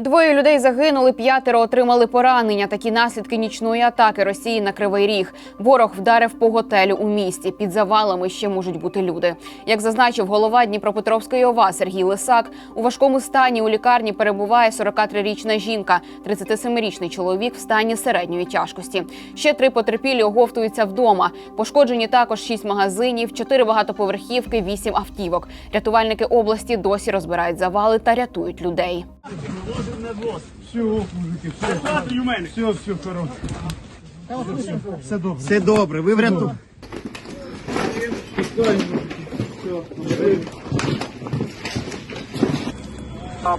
Двоє людей загинули, п'ятеро отримали поранення. Такі наслідки нічної атаки Росії на Кривий Ріг. Ворог вдарив по готелю у місті. Під завалами ще можуть бути люди. Як зазначив голова Дніпропетровської ОВА Сергій Лисак, у важкому стані у лікарні перебуває 43-річна жінка, 37-річний чоловік в стані середньої тяжкості. Ще три потерпілі оговтуються вдома. Пошкоджені також шість магазинів, чотири багатоповерхівки, вісім автівок. Рятувальники області досі розбирають завали та рятують людей. Все, мужики, все. Все, все, хорошо. Все добре. Все добре, ви вряту.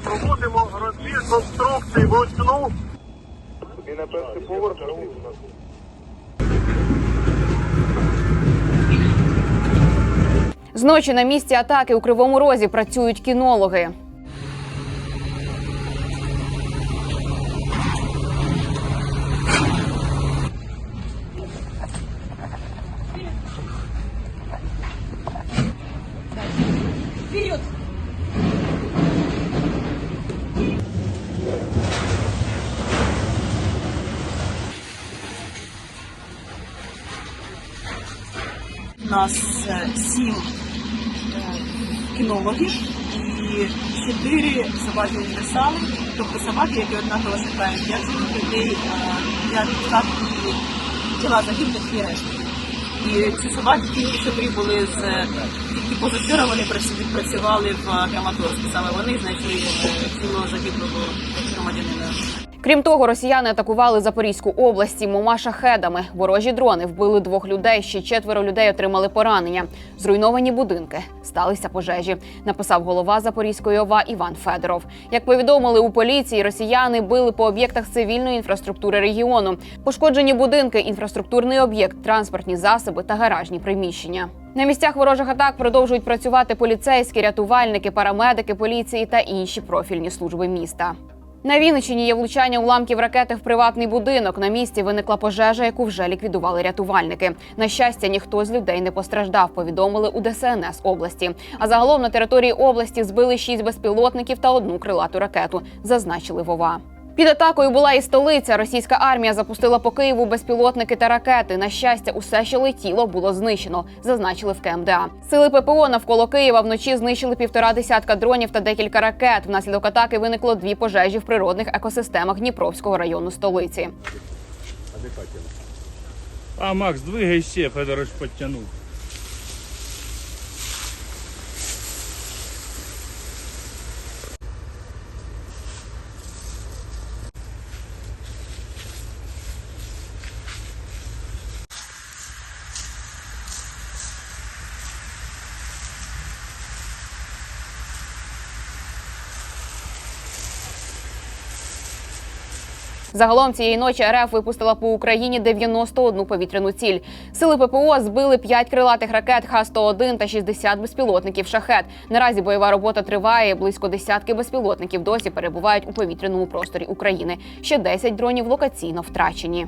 Проводимо розбір конструкції вручну. І на перший поверх. Зночі на місці атаки у Кривому Розі працюють кінологи. У нас е, сім е, кінологів і чотири собаки універсали, тобто собаки, які однаково шукають як людей, е, як статки тіла загиблих і решти. І ці собаки тільки що прибули з позавчора вони працю- відпрацювали в Краматорську. Саме вони знайшли е, тіло загиблого громадянина. Крім того, росіяни атакували Запорізьку область сімома шахедами. Ворожі дрони вбили двох людей. Ще четверо людей отримали поранення. Зруйновані будинки сталися пожежі. Написав голова Запорізької ОВА Іван Федоров. Як повідомили у поліції, росіяни били по об'єктах цивільної інфраструктури регіону. Пошкоджені будинки, інфраструктурний об'єкт, транспортні засоби та гаражні приміщення. На місцях ворожих атак продовжують працювати поліцейські, рятувальники, парамедики, поліції та інші профільні служби міста. На Вінниччині є влучання уламків ракети в приватний будинок. На місці виникла пожежа, яку вже ліквідували рятувальники. На щастя, ніхто з людей не постраждав. Повідомили у ДСНС області. А загалом на території області збили шість безпілотників та одну крилату ракету. Зазначили Вова. Під атакою була і столиця. Російська армія запустила по Києву безпілотники та ракети. На щастя, усе, що летіло, було знищено, зазначили в КМДА. Сили ППО навколо Києва вночі знищили півтора десятка дронів та декілька ракет. Внаслідок атаки виникло дві пожежі в природних екосистемах Дніпровського району столиці. А, Макс, двигай ще, Федорович подтянув. Загалом цієї ночі РФ випустила по Україні 91 повітряну ціль. Сили ППО збили 5 крилатих ракет Х-101 та 60 безпілотників шахет. Наразі бойова робота триває. Близько десятки безпілотників досі перебувають у повітряному просторі України. Ще 10 дронів локаційно втрачені.